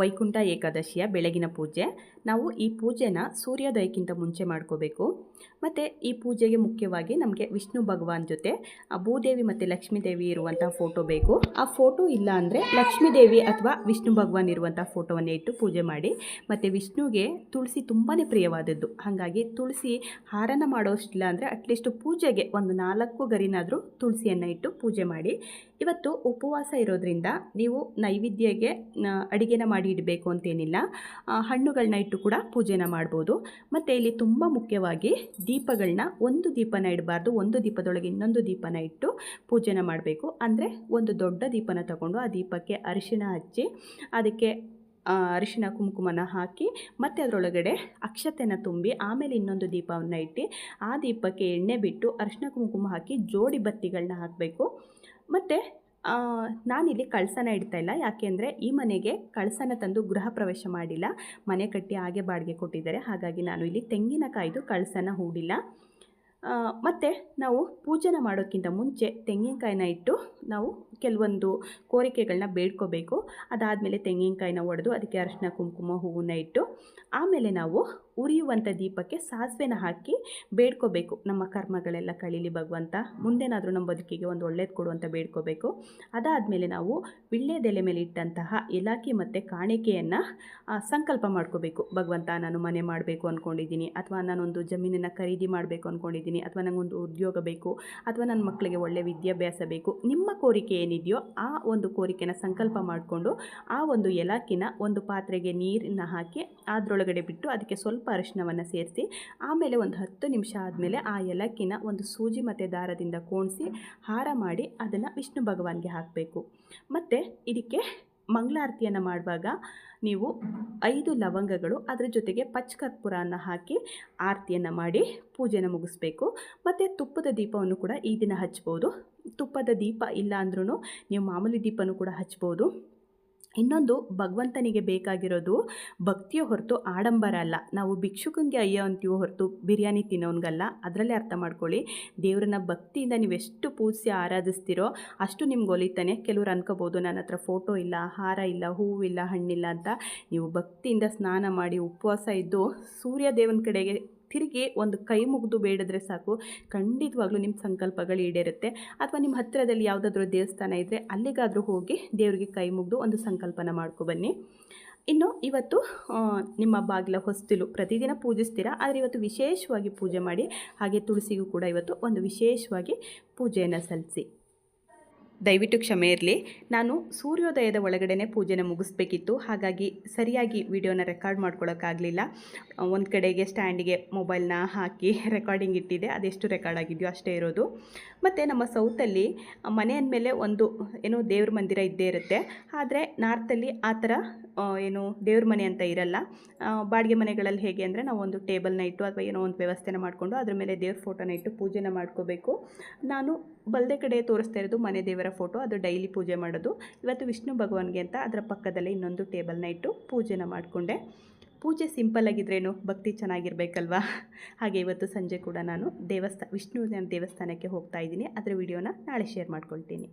ವೈಕುಂಠ ಏಕಾದಶಿಯ ಬೆಳಗಿನ ಪೂಜೆ. ನಾವು ಈ ಪೂಜೆನ ಸೂರ್ಯೋದಯಕ್ಕಿಂತ ಮುಂಚೆ ಮಾಡ್ಕೋಬೇಕು. ಮತ್ತು ಈ ಪೂಜೆಗೆ ಮುಖ್ಯವಾಗಿ ನಮಗೆ ವಿಷ್ಣು ಭಗವಾನ್ ಜೊತೆ ಭೂದೇವಿ ಮತ್ತು ಲಕ್ಷ್ಮೀದೇವಿ ಇರುವಂಥ ಫೋಟೋ ಬೇಕು. ಆ ಫೋಟೋ ಇಲ್ಲ ಅಂದರೆ ಲಕ್ಷ್ಮೀದೇವಿ ಅಥವಾ ವಿಷ್ಣು ಭಗವಾನ್ ಇರುವಂಥ ಫೋಟೋವನ್ನೇ ಇಟ್ಟು ಪೂಜೆ ಮಾಡಿ. ಮತ್ತು ವಿಷ್ಣುಗೆ ತುಳಸಿ ತುಂಬಾ ಪ್ರಿಯವಾದದ್ದು. ಹಾಗಾಗಿ ತುಳಸಿ ಹಾರನ ಮಾಡೋಷ್ಟಿಲ್ಲ ಅಂದರೆ ಅಟ್ಲೀಸ್ಟ್ ಪೂಜೆಗೆ ಒಂದು ನಾಲ್ಕು ಗರಿನಾದರೂ ತುಳಸಿಯನ್ನು ಇಟ್ಟು ಪೂಜೆ ಮಾಡಿ. ಇವತ್ತು ಉಪವಾಸ ಇರೋದ್ರಿಂದ ನೀವು ನೈವೇದ್ಯಗೆ ಅಡುಗೆನ ಮಾಡಿ ಇಡಬೇಕು ಅಂತೇನಿಲ್ಲ. ಹಣ್ಣುಗಳನ್ನ ಇಟ್ಟು ಕೂಡ ಪೂಜೆನ ಮಾಡ್ಬೋದು. ಮತ್ತು ಇಲ್ಲಿ ತುಂಬ ಮುಖ್ಯವಾಗಿ ದೀಪಗಳನ್ನ ಒಂದು ದೀಪನ ಇಡಬಾರ್ದು. ಒಂದು ದೀಪದೊಳಗೆ ಇನ್ನೊಂದು ದೀಪನ ಇಟ್ಟು ಪೂಜೆನ ಮಾಡಬೇಕು. ಅಂದರೆ ಒಂದು ದೊಡ್ಡ ದೀಪನ ತಗೊಂಡು ಆ ದೀಪಕ್ಕೆ ಅರಿಶಿಣ ಹಚ್ಚಿ, ಅದಕ್ಕೆ ಆ, ಅರಿಶಿಣ ಕುಂಕುಮನ ಹಾಕಿ ಮತ್ತು ಅದರೊಳಗಡೆ ಅಕ್ಷತೆನ ತುಂಬಿ ಆಮೇಲೆ ಇನ್ನೊಂದು ದೀಪವನ್ನು ಇಟ್ಟು ಆ ದೀಪಕ್ಕೆ ಎಣ್ಣೆ ಬಿಟ್ಟು ಅರಿಶಿನ ಕುಂಕುಮ ಹಾಕಿ ಜೋಡಿ ಬತ್ತಿಗಳನ್ನ ಹಾಕಬೇಕು. ಮತ್ತು ನಾನಿಲ್ಲಿ ಕಳಸನ ಇಡ್ತಾ ಇಲ್ಲ. ಯಾಕೆಂದರೆ ಈ ಮನೆಗೆ ಕಳಸನ ತಂದು ಗೃಹ ಪ್ರವೇಶ ಮಾಡಿಲ್ಲ. ಮನೆ ಕಟ್ಟಿ ಹಾಗೆ ಬಾಡಿಗೆ ಕೊಟ್ಟಿದ್ದಾರೆ. ಹಾಗಾಗಿ ನಾನು ಇಲ್ಲಿ ತೆಂಗಿನಕಾಯ್ದು ಕಳಸನ ಹೂಡಿಲ್ಲ. ಮತ್ತು ನಾವು ಪೂಜೆನ ಮಾಡೋಕ್ಕಿಂತ ಮುಂಚೆ ತೆಂಗಿನಕಾಯಿನ ಇಟ್ಟು ನಾವು ಕೆಲವೊಂದು ಕೋರಿಕೆಗಳನ್ನ ಬೇಡ್ಕೋಬೇಕು. ಅದಾದಮೇಲೆ ತೆಂಗಿನಕಾಯಿನ ಒಡೆದು ಅದಕ್ಕೆ ಅರಶಿನ, ಕುಂಕುಮ ಹೂವನ್ನ ಇಟ್ಟು, ಆಮೇಲೆ ನಾವು ಉರಿಯುವಂಥ ದೀಪಕ್ಕೆ ಸಾಸಿವೆನ ಹಾಕಿ ಬೇಡ್ಕೋಬೇಕು. ನಮ್ಮ ಕರ್ಮಗಳೆಲ್ಲ ಕಳೀಲಿ ಭಗವಂತ, ಮುಂದೇನಾದರೂ ನಮ್ಮ ಬದುಕಿಗೆ ಒಂದು ಒಳ್ಳೇದು ಕೊಡುವಂತ ಬೇಡ್ಕೋಬೇಕು. ಅದಾದಮೇಲೆ ನಾವು ವಿಳ್ಳೆದೆಲೆ ಮೇಲೆ ಇಟ್ಟಂತಹ ಇಲಾಖೆ ಮತ್ತು ಕಾಣಿಕೆಯನ್ನು ಸಂಕಲ್ಪ ಮಾಡ್ಕೋಬೇಕು. ಭಗವಂತ, ನಾನು ಮನೆ ಮಾಡಬೇಕು ಅಂದ್ಕೊಂಡಿದ್ದೀನಿ ಅಥವಾ ನಾನೊಂದು ಜಮೀನನ್ನು ಖರೀದಿ ಮಾಡಬೇಕು ಅಂದ್ಕೊಂಡಿದ್ದೀನಿ ಅಥವಾ ನನಗೊಂದು ಉದ್ಯೋಗ ಬೇಕು, ಅಥವಾ ನನ್ನ ಮಕ್ಕಳಿಗೆ ಒಳ್ಳೆಯ ವಿದ್ಯಾಭ್ಯಾಸ ಬೇಕು. ನಿಮ್ಮ ಕೋರಿಕೆ ಏನಿದೆಯೋ ಆ ಒಂದು ಕೋರಿಕೆನ ಸಂಕಲ್ಪ ಮಾಡಿಕೊಂಡು ಆ ಒಂದು ಏಲಕ್ಕಿನ ಒಂದು ಪಾತ್ರೆಗೆ ನೀರನ್ನು ಹಾಕಿ ಅದರೊಳಗಡೆ ಬಿಟ್ಟು ಅದಕ್ಕೆ ಸ್ವಲ್ಪ ಅರಿಶಿನವನ್ನು ಸೇರಿಸಿ, ಆಮೇಲೆ ಒಂದು ಹತ್ತು ನಿಮಿಷ ಆದಮೇಲೆ ಆ ಏಲಕ್ಕಿನ ಒಂದು ಸೂಜಿ ಮತ್ತು ದಾರದಿಂದ ಕೋಣಿಸಿ ಹಾರ ಮಾಡಿ ಅದನ್ನು ವಿಷ್ಣು ಭಗವಾನ್ಗೆ ಹಾಕಬೇಕು. ಮತ್ತು ಇದಕ್ಕೆ ಮಂಗಳಾರತಿಯನ್ನು ಮಾಡುವಾಗ ನೀವು ಐದು ಲವಂಗಗಳು ಅದರ ಜೊತೆಗೆ ಪಚ್ಕರ್ಪುರವನ್ನು ಹಾಕಿ ಆರತಿಯನ್ನು ಮಾಡಿ ಪೂಜೆನ ಮುಗಿಸ್ಬೇಕು. ಮತ್ತು ತುಪ್ಪದ ದೀಪವನ್ನು ಕೂಡ ಈ ದಿನ ಹಚ್ಬೋದು. ತುಪ್ಪದ ದೀಪ ಇಲ್ಲ ಅಂದ್ರೂ ನೀವು ಮಾಮೂಲಿ ದೀಪನೂ ಕೂಡ ಹಚ್ಬೋದು. ಇನ್ನೊಂದು ಭಗವಂತನಿಗೆ ಬೇಕಾಗಿರೋದು ಭಕ್ತಿಯ ಹೊರತು ಆಡಂಬರ ಅಲ್ಲ. ನಾವು ಭಿಕ್ಷುಕಂಗೆ ಅಯ್ಯೋ ಅಂತೀವೋ ಹೊರತು ಬಿರಿಯಾನಿ ತಿನ್ನೋನ್ಗಲ್ಲ, ಅದರಲ್ಲೇ ಅರ್ಥ ಮಾಡ್ಕೊಳ್ಳಿ. ದೇವರನ್ನ ಭಕ್ತಿಯಿಂದ ನೀವು ಎಷ್ಟು ಪೂಜಿಸಿ ಆರಾಧಿಸ್ತೀರೋ ಅಷ್ಟು ನಿಮ್ಗೆ ಒಲಿತಾನೆ. ಕೆಲವ್ರು ಅನ್ಕೋಬೋದು, ನನ್ನ ಹತ್ರ ಫೋಟೋ ಇಲ್ಲ, ಹಾರ ಇಲ್ಲ ಹೂವಿಲ್ಲ ಹಣ್ಣಿಲ್ಲ ಅಂತ. ನೀವು ಭಕ್ತಿಯಿಂದ ಸ್ನಾನ ಮಾಡಿ, ಉಪವಾಸ ಇದ್ದು ಸೂರ್ಯ ದೇವನ ಕಡೆಗೆ ತಿರುಗಿ ಒಂದು ಕೈ ಮುಗಿದು ಬೇಡಿದ್ರೆ ಸಾಕು. ಖಂಡಿತವಾಗ್ಲೂ ನಿಮ್ಮ ಸಂಕಲ್ಪಗಳು ಈಡೇರುತ್ತೆ. ಅಥವಾ ನಿಮ್ಮ ಹತ್ತಿರದಲ್ಲಿ ಯಾವುದಾದ್ರೂ ದೇವಸ್ಥಾನ ಇದ್ದರೆ ಅಲ್ಲಿಗಾದರೂ ಹೋಗಿ ದೇವರಿಗೆ ಕೈ ಮುಗಿದು ಒಂದು ಸಂಕಲ್ಪನ ಮಾಡ್ಕೊಬನ್ನಿ ಇನ್ನು ಇವತ್ತು ನಿಮ್ಮ ಬಾಗಿಲ ಹೊಸ್ತಿಲು ಪ್ರತಿದಿನ ಪೂಜಿಸ್ತೀರಾ? ಆದರೆ ಇವತ್ತು ವಿಶೇಷವಾಗಿ ಪೂಜೆ ಮಾಡಿ ಹಾಗೆ ತುಳಸಿಗೂ ಕೂಡ ಇವತ್ತು ಒಂದು ವಿಶೇಷವಾಗಿ ಪೂಜೆಯನ್ನು ಸಲ್ಲಿಸಿ. ದಯವಿಟ್ಟು ಕ್ಷಮೆ ಇರಲಿ. ನಾನು ಸೂರ್ಯೋದಯದ ಒಳಗಡೆನೆ ಪೂಜೆನ ಮುಗಿಸ್ಬೇಕಿತ್ತು. ಹಾಗಾಗಿ ಸರಿಯಾಗಿ ವಿಡಿಯೋನ ರೆಕಾರ್ಡ್ ಮಾಡ್ಕೊಳ್ಳೋಕ್ಕಾಗಲಿಲ್ಲ ಒಂದು ಕಡೆಗೆ ಸ್ಟ್ಯಾಂಡಿಗೆ ಮೊಬೈಲ್ನ ಹಾಕಿ ರೆಕಾರ್ಡಿಂಗ್ ಇಟ್ಟಿದೆ. ಅದೆಷ್ಟು ರೆಕಾರ್ಡ್ ಆಗಿದೆಯೋ ಅಷ್ಟೇ ಇರೋದು. ಮತ್ತು ನಮ್ಮ ಸೌತಲ್ಲಿ ಮನೆ ಅಂದಮೇಲೆ ಒಂದು ಏನು ದೇವ್ರ ಮಂದಿರ ಇದ್ದೇ ಇರುತ್ತೆ. ಆದರೆ ನಾರ್ತಲ್ಲಿ ಆ ಥರ ಏನು ದೇವ್ರ ಮನೆ ಅಂತ ಇರಲ್ಲ. ಬಾಡಿಗೆ ಮನೆಗಳಲ್ಲಿ ಹೇಗೆ ಅಂದರೆ ನಾವು ಒಂದು ಟೇಬಲ್ನ ಇಟ್ಟು ಅಥವಾ ಏನೋ ಒಂದು ವ್ಯವಸ್ಥೆನ ಮಾಡಿಕೊಂಡು ಅದ್ರ ಮೇಲೆ ದೇವ್ರ ಫೋಟೋನ ಇಟ್ಟು ಪೂಜೆನ ಮಾಡ್ಕೋಬೇಕು. ನಾನು ಬಲದೆ ಕಡೆ ತೋರಿಸ್ತಾ ಇರೋದು ಮನೆ ದೇವರ ಫೋಟೋ ಅದು ಡೈಲಿ ಪೂಜೆ ಮಾಡೋದು. ಇವತ್ತು ವಿಷ್ಣು ಭಗವಾನ್ಗೆ ಅಂತ ಅದರ ಪಕ್ಕದಲ್ಲೇ ಇನ್ನೊಂದು ಟೇಬಲ್ನ ಇಟ್ಟು ಪೂಜೆನ ಮಾಡಿಕೊಂಡೆ. ಪೂಜೆ ಸಿಂಪಲ್ ಆಗಿದ್ರೇನು ಭಕ್ತಿ ಚೆನ್ನಾಗಿರ್ಬೇಕಲ್ವಾ? ಹಾಗೆ ಇವತ್ತು ಸಂಜೆ ಕೂಡ ನಾನು ದೇವಸ್ಥಾನ ವಿಷ್ಣುವಿನ ದೇವಸ್ಥಾನಕ್ಕೆ ಹೋಗ್ತಾ ಇದ್ದೀನಿ. ಅದರ ವಿಡಿಯೋನ ನಾಳೆ ಶೇರ್ ಮಾಡ್ಕೊಳ್ತೀನಿ.